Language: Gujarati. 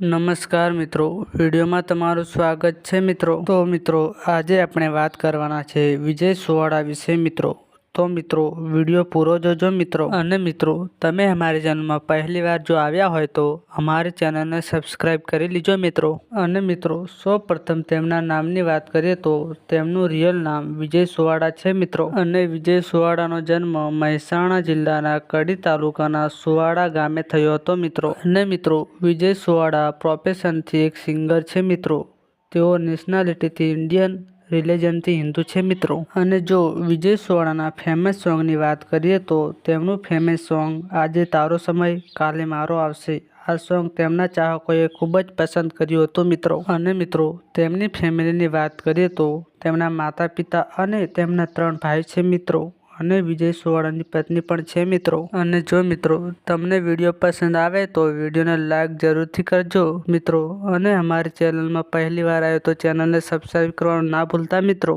નમસ્કાર મિત્રો. વિડીયોમાં તમારું સ્વાગત છે મિત્રો. તો મિત્રો, આજે આપણે વાત કરવાના છે વિજય સુવાળા વિશે મિત્રો. તો મિત્રો, વીડિયો પૂરો જોજો મિત્રો. અને મિત્રો, તમે અમારી ચેનલમાં પહેલી વાર જો આવ્યા હોય તો અમારી ચેનલને સબસ્ક્રાઈબ કરી લીજો મિત્રો. અને મિત્રો સૌ તેમના નામની વાત કરીએ તો તેમનું રિયલ નામ વિજય સુવાડા છે મિત્રો. અને વિજય સુવાડાનો જન્મ મહેસાણા જિલ્લાના કડી તાલુકાના સુવાડા ગામે થયો હતો મિત્રો. અને મિત્રો, વિજય સુવાડા પ્રોફેશનથી એક સિંગર છે મિત્રો. તેઓ નેશનાલિટીથી ઇન્ડિયન રિલિજનથી હિન્દુ છે મિત્રો. અને જો વિજય સુવાળાના ફેમસ સોંગની વાત કરીએ તો તેમનું ફેમસ સોંગ આજે તારો સમય, કાલે મારો આવશે આ સોંગ તેમના ચાહકોએ ખૂબ જ પસંદ કર્યું હતું મિત્રો. અને મિત્રો, તેમની ફેમિલીની વાત કરીએ તો તેમના માતા પિતા અને તેમના ત્રણ ભાઈ છે મિત્રો. અને વિજય સુવાળાની પત્ની પણ છે મિત્રો. અને જો મિત્રો તમને વીડિયો પસંદ આવે તો વિડીયોને લાઇક જરૂરથી કરજો મિત્રો. અને અમારી ચેનલમાં પહેલી વાર આવ્યો તો ચેનલને સબસ્ક્રાઈબ કરવાનું ના ભૂલતા મિત્રો.